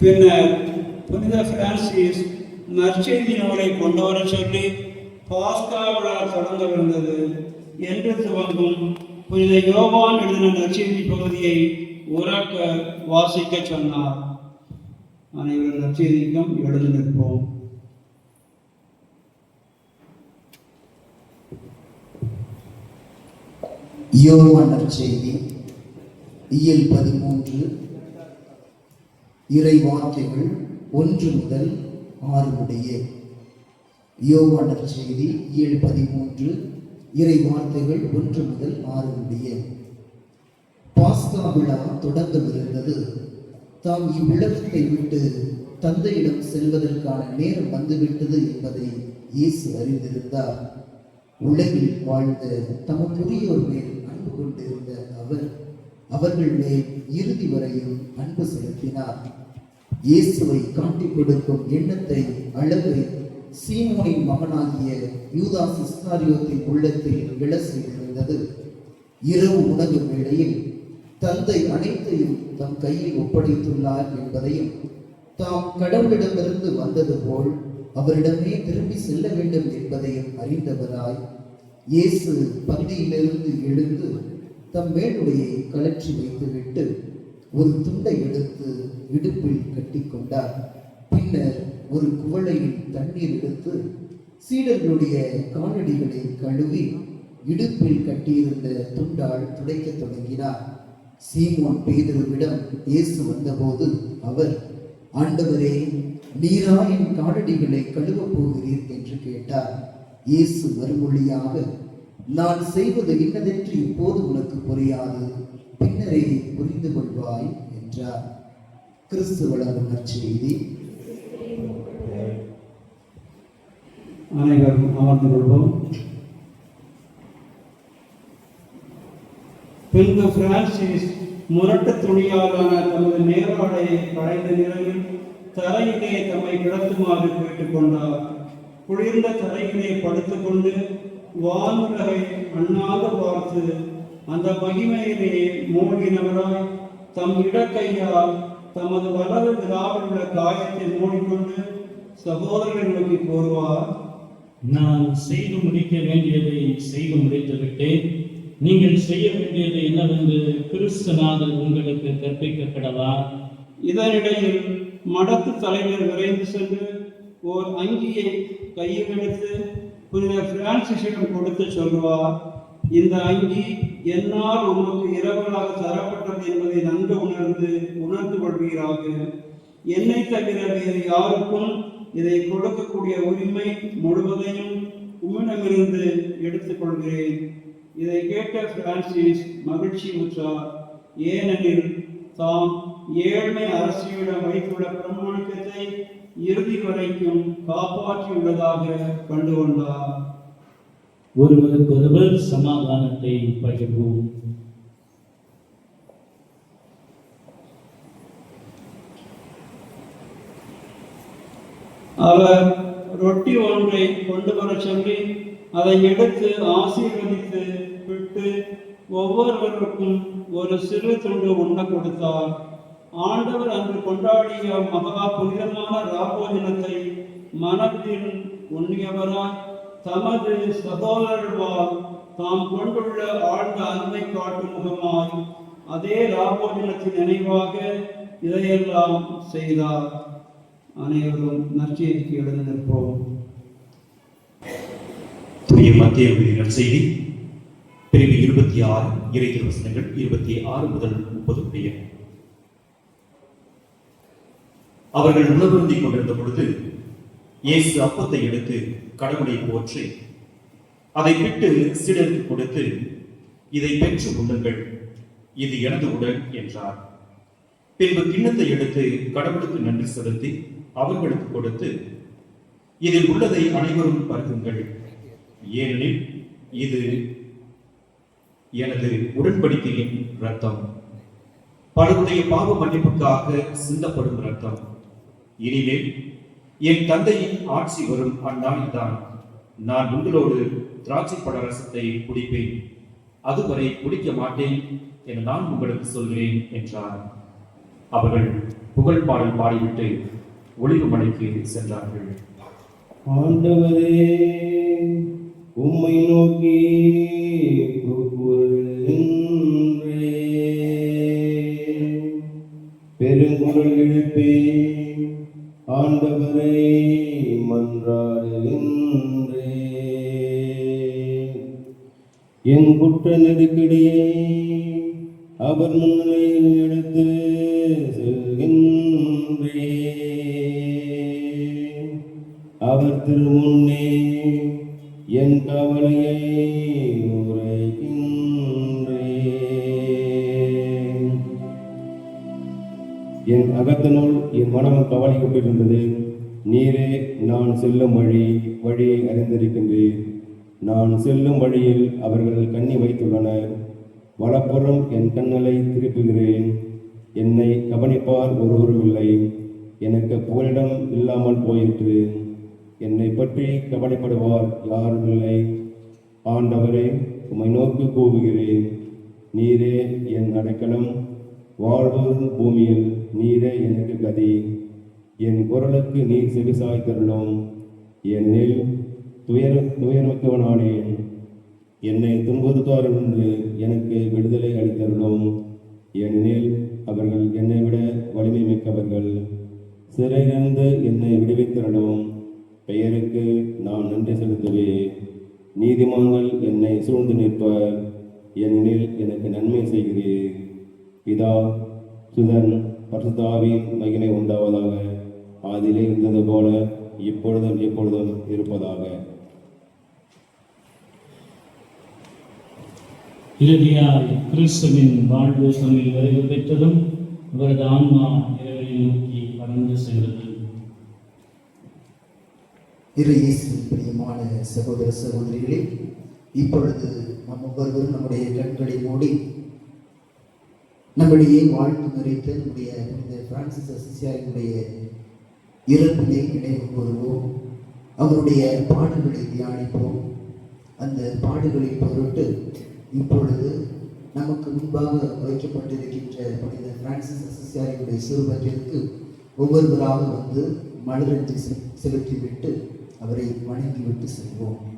பின்னர் புனித பிரான்சிஸ் நற்செய்தி நூலை கொண்டு வர சொல்லி பாஸ்கா விழா தொடங்கவிருந்தது என்று துவங்கும் புனித யோவான் எழுதின நற்செய்தி பகுதியை உறக்க வாசிக்க சொன்னார். அனைவரும் நற்செய்திக்கும் எழுந்து நிற்போம். யோவான் நற்செய்தி இயல் பதிமூன்று இறை வார்த்தைகள் ஒன்று முதல் ஆறு உடைய யோவான் செய்தி ஏழு பதிமூன்று. இறை வார்த்தைகள் ஒன்று முதல் ஆறு உடைய பாஸ்கா விழா தொடங்கவிருந்தது தாம் இவ்வுலகத்தை விட்டு தந்தையிடம் செல்வதற்கான நேரம் வந்துவிட்டது என்பதை இயேசு அறிந்திருந்தார். உலகில் வாழ்ந்த தமக்குரியோர் மேல் அன்பு கொண்டிருந்த அவர் அவர்கள் மேல் இறுதி வரையும் அன்பு செலுத்தினார். இயேசுவை காட்டிக் கொடுக்கும் எண்ணத்தை அழகை சீமோனின் மகனாகிய யூதா இஸ்காரியோத்தின் உள்ளத்தில் விழ செய்திருந்தது இரவு உணவு வேளையில் தந்தை அனைத்தையும் தம் கையில் ஒப்படைத்துள்ளார் என்பதையும் தாம் கடவுளிடமிருந்து வந்தது போல் அவரிடமே திரும்பி செல்ல வேண்டும் என்பதையும் அறிந்தவராய் இயேசு பந்தியிலிருந்து எழுந்து தம் மேலுடையை கலற்றி வைத்துவிட்டு ஒரு துண்டை எடுத்து இடுப்பில் கட்டிக்கொண்டார். பின்னர் ஒரு குவளையில் தண்ணீர் எடுத்து சீடர்களுடைய காலடிகளை கழுவி இடுப்பில் கட்டியிருந்த துண்டால் துடைக்கத் தொடங்கினார். சீமோன் பேதருவிடம் இயேசு வந்தபோது அவர் ஆண்டவரே நீரா என் காலடிகளை கழுவப் போகிறீர் என்று கேட்டார். இயேசு மறுமொழியாக நான் செய்வது இன்னதென்று இப்போது உனக்கு புரியாது. பின்னரே புரிந்து கொள்வாய் என்றார். கிறிஸ்து வளரும் அனைவரும் அமர்ந்து கொள்வோம். பின்பு பிரான்சிஸ் முரட்டு துணியாலான தமது நேராடையை களைந்த நிலையில் தரையிலே தம்மை கிடத்துமாறு கேட்டுக்கொண்டார். குளிர்ந்த தரையிலே படுத்துக்கொண்டு வானுலகை அண்ணாக பார்த்து அந்த மகிமையிலே மூழ்கினவராய் தம் இடக்கையால் தமது வலது விழாவில் உள்ள காயத்தை மூடிக்கொண்டு சகோதரர்களை நோக்கி கூறுவார் நான் செய்து முடிக்க வேண்டியதை செய்து முடித்து விட்டேன். நீங்கள் செய்ய வேண்டியது என்னவென்று கிறிஸ்துநாதர் உங்களுக்கு கற்பிக்கப்படவா? இதனிடையில் மடத்து தலைவர் விரைந்து சென்று ஓர் அங்கியை கையில் எடுத்து புனித பிரான்சிஸிடம் கொடுத்து சொல்வார் இந்த அங்கி என்னால் உனக்கு இரவலாக தரப்பட்டது என்பதை நன்கு உணர்ந்து உணர்ந்து கொள்வீராக. என்னை தவிர வேறு யாருக்கும் இதை கொடுக்கக்கூடிய உரிமை முழுவதையும் உம்மிடமிருந்து எடுத்துக்கொள்கிறேன். இதை கேட்ட பிரான்சிஸ் மகிழ்ச்சி உற்றார். ஏனெனில் தாம் ஏழ்மை அரசியலிடம் வைத்துள்ள பிரமாணிக்கத்தை இறுதி வரைக்கும் காப்பாற்றியுள்ளதாக கண்டு கொண்டார் ஒருவருக்கொருவர் சமாதானத்தை பகிர்வோம். அவர் ரொட்டி ஒன்றை கொண்டு வர சொல்லி அதை எடுத்து ஆசீர்வதித்து விட்டு ஒவ்வொருவருக்கும் ஒரு சிறு துண்டு உண்ண கொடுத்தார். ஆண்டவர் அன்று கொண்டாடிய மகா புனிதமான ராபோஜனத்தை மனத்தில் உண்ணியவராய் தமது சகோதரர்வால் தாம் கொண்டுள்ள ஆழ்ந்த அன்பை காட்டும் முகமாய் அதே ராபோஜனத்தின் நினைவாக இதையெல்லாம் செய்தார். அனைவரும் நற்செய்திக்கு எழுந்து நிற்போம். தூய மத்திய எழுதினர் செய்தி. பிரிவு இருபத்தி ஆறு இறை வசனங்கள் இருபத்தி ஆறு முதல் முப்பது பெயர் அவர்கள் உணவருந்திக் கொண்டிருந்த பொழுது இயேசு அப்பத்தை எடுத்து கடவுளை போற்றி அதை விட்டு சீடருக்கு கொடுத்து இதை பெற்று உண்ணுங்கள். இது எனது உடல் என்றார். பின்பு கிண்ணத்தை எடுத்து கடவுளுக்கு நன்றி செலுத்தி அவர்களுக்கு கொடுத்து இதில் உள்ளதை அனைவரும் பருகுங்கள். ஏனெனில் இது எனது உடன்படிக்கையின் ரத்தம் பலருடைய பாவ மன்னிப்புக்காக சிந்தப்படும் ரத்தம் இனிமேல் என் தந்தையின் ஆட்சி வரும் அந்நாளில்தான் நான் உங்களோடு திராட்சை பழ ரசத்தை குடிப்பேன். அதுவரை குடிக்க மாட்டேன் என நான் உங்களுக்கு சொல்கிறேன் என்றார். அவர்கள் புகழ் பாடல் பாடிவிட்டு ஒளிவு மலைக்கு சென்றார்கள். ஆண்டவரே உம்மை நோக்கி கூப்பிடுகின்றேன். பெருங்குரல் ஆண்டவரை மன்றாடுகின்றே. என் குற்ற நெருக்கடியை அவர் முன்னிலையில் எடுத்து செல்கின்றே. அவர் திருமுன்னே என் கவலையை உரைக்கின்ற. அகத்தினுள் என் மனம் கவலை கொண்டிருந்தது. நீரே நான் செல்லும் வழி வழியை அறிந்திருக்கின்றேன். நான் செல்லும் வழியில் அவர்கள் கண்ணி வைத்துள்ளனர். வலப்புறம் என் கண்ணலை திருப்புகிறேன். என்னை கவனிப்பார் ஒருவரும் இல்லை. எனக்கு புகலிடம் இல்லாமல் போயிற்று. என்னை பற்றி கவலைப்படுவார் யாரும் இல்லை. ஆண்டவரே உம்மை நோக்கி கூவுகிறேன். நீரே என் அடைக்கலம் வாழ்வோர் பூமியில் நீரே எனக்கு கதி. என் குரலுக்கு நீர் செவிசாய் தருளும். என்னில் துயர துயரமிக்கவனானேன். என்னை துன்புறுத்தாரிலிருந்து எனக்கு விடுதலை அளித்தருளும். ஏனெனில் அவர்கள் என்னை விட வலிமை மிக்கவர்கள். சிறையிலிருந்து என்னை விடுவித்தருளும். பெயருக்கு நான் நன்றி செலுத்துவேன் நீதிமான்கள் என்னை சூழ்ந்து நிற்பர். ஏனெனில் எனக்கு நன்மை செய்கிறேன் பிதா சுதன் பரிசுத்தாவின் மகிமை உண்டாவதாக ஆதியிலே இருந்தது போல இப்பொழுதும் எப்பொழுதும் இருப்பதாக. இறுதியாய் கிறிஸ்துவின் வாழ்வு தம்மில் நிறைவு பெற்றதும் அவரது ஆன்மா இறைவனை நோக்கி பறந்து சென்றது. இரு இயேசுவின் பிரியமான சகோதர சகோதரிகளே இப்பொழுது நம் ஒவ்வொருவரும் நம்முடைய கண்களை மூடி நம்முடைய வாழ்த்து நிறைத்த நம்முடைய இந்த பிரான்சிஸ் அசிசியாரினுடைய இறப்பினை நினைவு கூறுவோம். அவருடைய பாடுகளை தியானிப்போம். அந்த பாடுகளை பொருட்டு இப்பொழுது நமக்கு முன்பாக வைக்கப்பட்டிருக்கின்ற புனித பிரான்சிஸ் அசிசியாரியுடைய சிறுபத்திற்கு ஒவ்வொருவராக வந்து மலரஞ்சி செலுத்திவிட்டு அவரை வணங்கிவிட்டு செல்வோம்.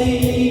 You.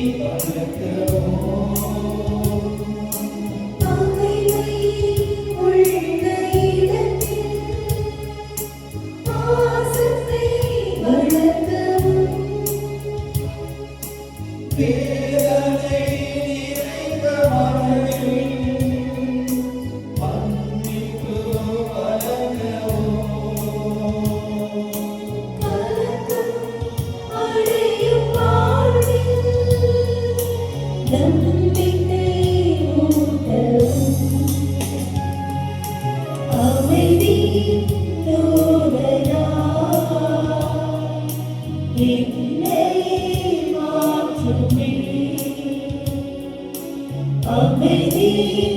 Maybe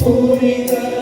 Purita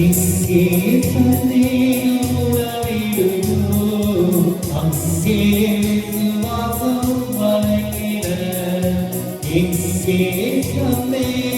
എങ്കേ തന്നെ ഉറവിടുന്നു അങ്ങേ വിശ്വാസം വളങ്ങിട എങ്കേ തന്നെ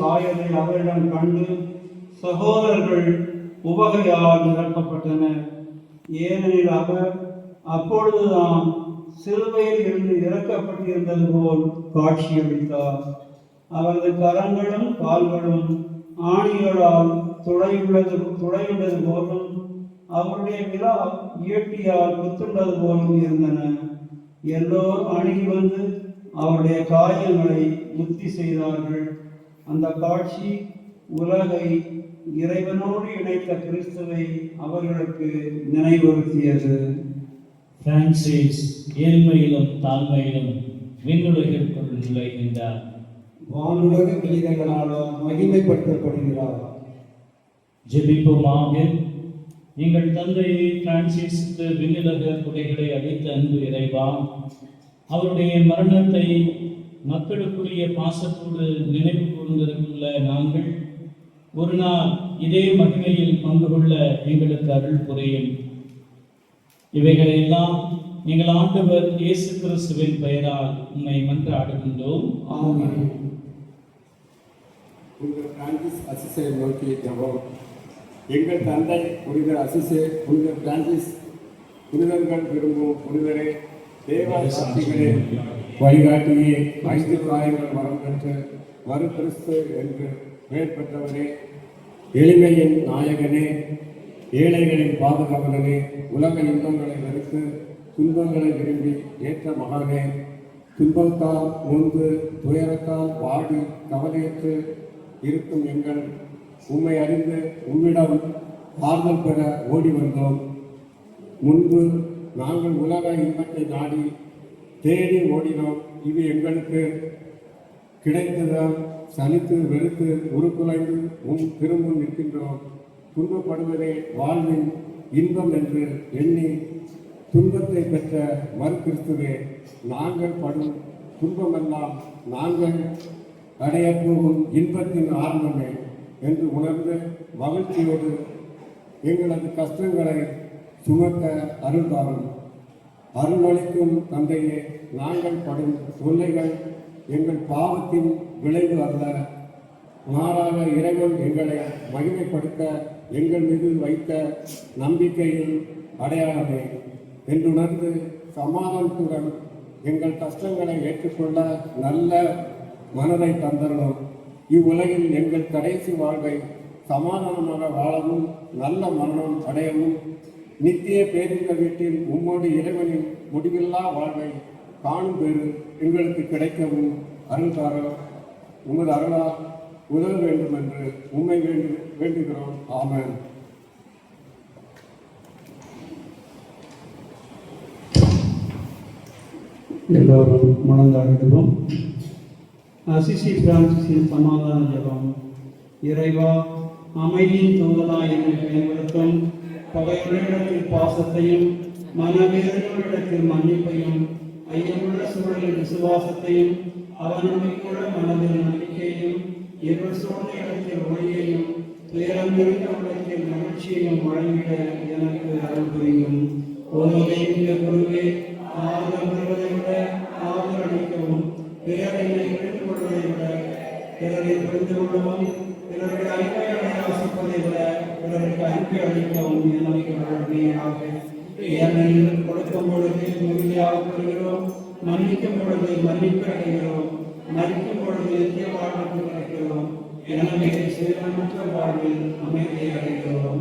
சாயலை அவரிடம் கண்டு சகோதரர்கள் உவகையால் நிரப்பப்பட்டனர் ஏனெனில் அவர் அப்பொழுதுதான் சிலுவையில் இருந்து இறக்கப்பட்டிருந்தது போல் காட்சியளித்தார். அவரது கரங்களும் கால்களும் ஆணிகளால் துளையுள்ளது துளையுள்ளது போலும் அவருடைய விழா இயற்றியால் குத்துள்ளது போலும் இருந்தன. எல்லோரும் அணுகி வந்து அவருடைய காயங்களை முத்தி செய்தார்கள். அந்த காட்சி உலகை இறைவனோடு இணைத்த கிறிஸ்துவை அவர்களுக்கு நினைவுறுத்தியது பிரான்சிஸ் ஏழ்மையிலும் தாழ்மையிலும் விண்ணுலகிற்குள் நுழைகின்றார். வானுலக கீதங்களால் மகிமைப்படுத்தப்படுகிறார். ஜெபிப்போமாக எங்கள் தந்தை பிரான்சிஸ்க்கு விண்ணுலக குடைகளை அளித்த அன்பு இறைவா அவருடைய மரணத்தை மக்களுக்குரிய பாசத்தோடு நினைவு கூர்ந்திருக்குள்ள நாங்கள் ஒரு நாள் இதே மகிமையில் பங்கு கொள்ள எங்களுக்கு அருள் புரியும். இவைகளையெல்லாம் எங்கள் ஆண்டவர் இயேசு கிறிஸ்துவின் பெயரால் உம்மை மன்றாடுகின்றோம். ஆமென். புனித பிரான்சிஸ் அசிசை நோக்கி ஜெபம். எங்கள் தந்தை புனித அசிசே புனித பிரான்சிஸ் புனிதர்கள் விரும்பும் புனிதரே தேவ சாட்சிகளே வழிகாட்டியே ஐந்து காயங்கள் வரம் பெற்று மறு கிறிஸ்து என்று பெயர் பெற்றவனே எளிமையின் நாயகனே ஏழைகளின் பாதுகாவலனே உலக இன்பங்களை வெறுத்து துன்பங்களை விரும்பி ஏற்ற மகானே துன்பத்தால் முன்பு துயரத்தால் வாடி கவலையற்று இருக்கும் எங்கள் உண்மை அறிந்து உம்மிடம் ஆறுதல் பெற ஓடி வந்தோம். முன்பு நாங்கள் உலக இன்பத்தை நாடி தேடி ஓடினோம். இது எங்களுக்கு கிடைத்ததால் சலித்து வெறுத்து உருக்குலைந்து உன் திரும்ப நிற்கின்றோம். துன்பப்படுவதே வாழ்வின் இன்பம் என்று எண்ணி துன்பத்தை பெற்ற மறுகிறிஸ்துவே நாங்கள் படும் துன்பமெல்லாம் நாங்கள் அடையப் போகும் இன்பத்தின் ஆரம்பமே என்று உணர்ந்து மகிழ்ச்சியோடு எங்களது கஷ்டங்களை சுமக்க அருள்தாரும் அருள்மளிக்கும் தந்தையே நாங்கள் படும் தொல்லைகள் எங்கள் பாவத்தின் விளைவு அல்ல. மாறாக இறைவன் எங்களை மகிமைப்படுத்த எங்கள் மீது வைத்த நம்பிக்கையின் அடையாளமே. என்றுணர்ந்து சமாதானத்துடன் எங்கள் கஷ்டங்களை ஏற்றுக்கொள்ள நல்ல மனதை தந்தரணும் இவ்வுலகில் எங்கள் கடைசி வாழ்வை சமாதானமாக வாழவும் நல்ல மரணம் அடையவும் நித்திய பேரின்ப வீட்டில் உம்மோடு இறைவனின் முடிவில்லா வாழ்வை காணும் பெரு எங்களுக்கு கிடைக்கவும் அருள் தார. உமது அருளால் உதவ வேண்டும் என்று உண்மை வேண்டு வேண்டுகிறோம். ஆமன். எல்லோரும் மனந்தாடுகிறோம் அசிசி பிரான்சிஸின் சமாதான ஜபம். இறைவா அமைதியின் தூதலாய் என்று பயன்படுத்தும் பகைவரிடத்தில் பாசத்தையும் மனவேதனைகளிடத்தில் மன்னிப்பையும் ஐயமுள்ள சூழலில் விசுவாசத்தையும் அவநம்பிக்கையுள்ள மனதில் நம்பிக்கையையும் இருள் சூழ்ந்த இடத்தில் ஒளியையும் துயரம் நிறைந்த உள்ளத்தில் மகிழ்ச்சியையும் வழங்கிட எனக்கு அருள் புரியும். ஓதுவதை குருவே ஆதரவு பெறுவதை விட ஆறுதல் அளிக்கவும் பிறரை புரிந்து கொள்வதை விட பிறரை புரிந்து கொள்ளவும் பிறருக்கு அன்பை ஆசிப்பதை விட பிறருக்கு அனுப்பி அளிக்கவும் எனக்கு வழங்கியாக கொடுக்கும் பொழுது மிகுதியாக பெறுகிறோம் மன்னிக்கும் பொழுது மன்னிப்பு அடைகிறோம் மறிக்கும் பொழுது நித்திய வாழ்வுக்கு கிடைக்கிறோம் எனவே சேதமற்ற வாழ்வில் அமைதியை அடைகிறோம்